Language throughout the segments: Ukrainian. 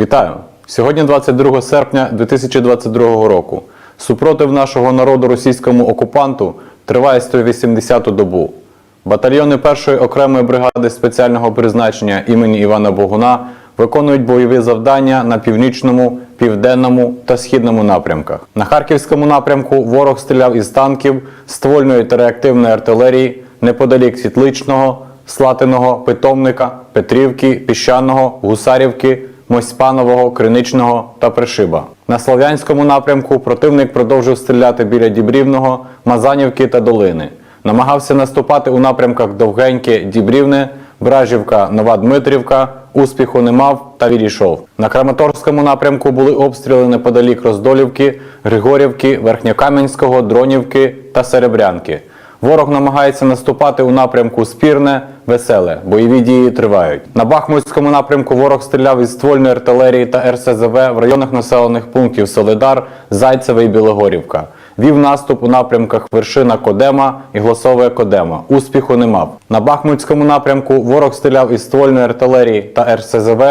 Вітаю! Сьогодні 22 серпня 2022 року. Супротив нашого народу російському окупанту триває 180-ту добу. Батальйони першої окремої бригади спеціального призначення імені Івана Богуна виконують бойові завдання на північному, південному та східному напрямках. На харківському напрямку ворог стріляв із танків, ствольної та реактивної артилерії неподалік Світличного, Слатиного, Питомника, Петрівки, Піщаного, Гусарівки, Мосьпанового, Криничного та Пришиба. На Слов'янському напрямку противник продовжив стріляти біля Дібрівного, Мазанівки та Долини. Намагався наступати у напрямках Довгеньке, Дібрівне, Бражівка, Нова Дмитрівка, успіху не мав та відійшов. На Краматорському напрямку були обстріли неподалік Роздолівки, Григорівки, Верхньокам'янського, Дронівки та Серебрянки. Ворог намагається наступати у напрямку Спірне, Веселе. Бойові дії тривають. На Бахмутському напрямку ворог стріляв із ствольної артилерії та РСЗВ в районах населених пунктів Солидар, Зайцеве і Білогорівка. Вів наступ у напрямках Вершина Кодема і Гласове Кодема. Успіху не мав. На Бахмутському напрямку ворог стріляв із ствольної артилерії та РСЗВ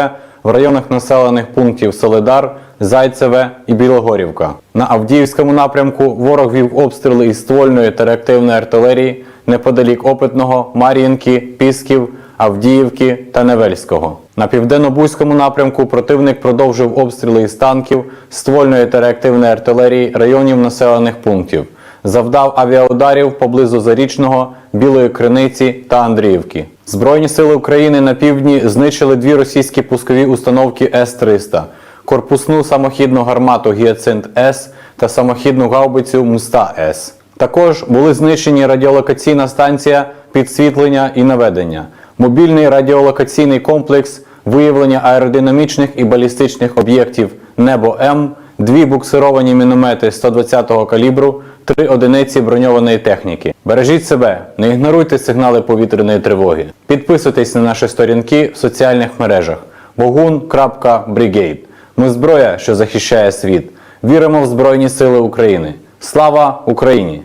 в районах населених пунктів Солидар, Зайцеве і Білогорівка. На Авдіївському напрямку ворог вів обстріли із ствольної та реактивної артилерії неподалік Опитного, Мар'їнки, Пісків, Авдіївки та Невельського. На південно-бузькому напрямку противник продовжив обстріли із танків, ствольної та реактивної артилерії районів населених пунктів. Завдав авіаударів поблизу Зарічного, Білої Криниці та Андріївки. Збройні сили України на півдні знищили дві російські пускові установки С-300, корпусну самохідну гармату Гіацинт С та самохідну гаубицю Мста С. Також були знищені радіолокаційна станція, підсвітлення і наведення, мобільний радіолокаційний комплекс, виявлення аеродинамічних і балістичних об'єктів Небо М, дві буксировані міномети 120-го калібру, три одиниці броньованої техніки. Бережіть себе, не ігноруйте сигнали повітряної тривоги. Підписуйтесь на наші сторінки в соціальних мережах bogun.brigade. Ми зброя, що захищає світ. Віримо в Збройні Сили України. Слава Україні!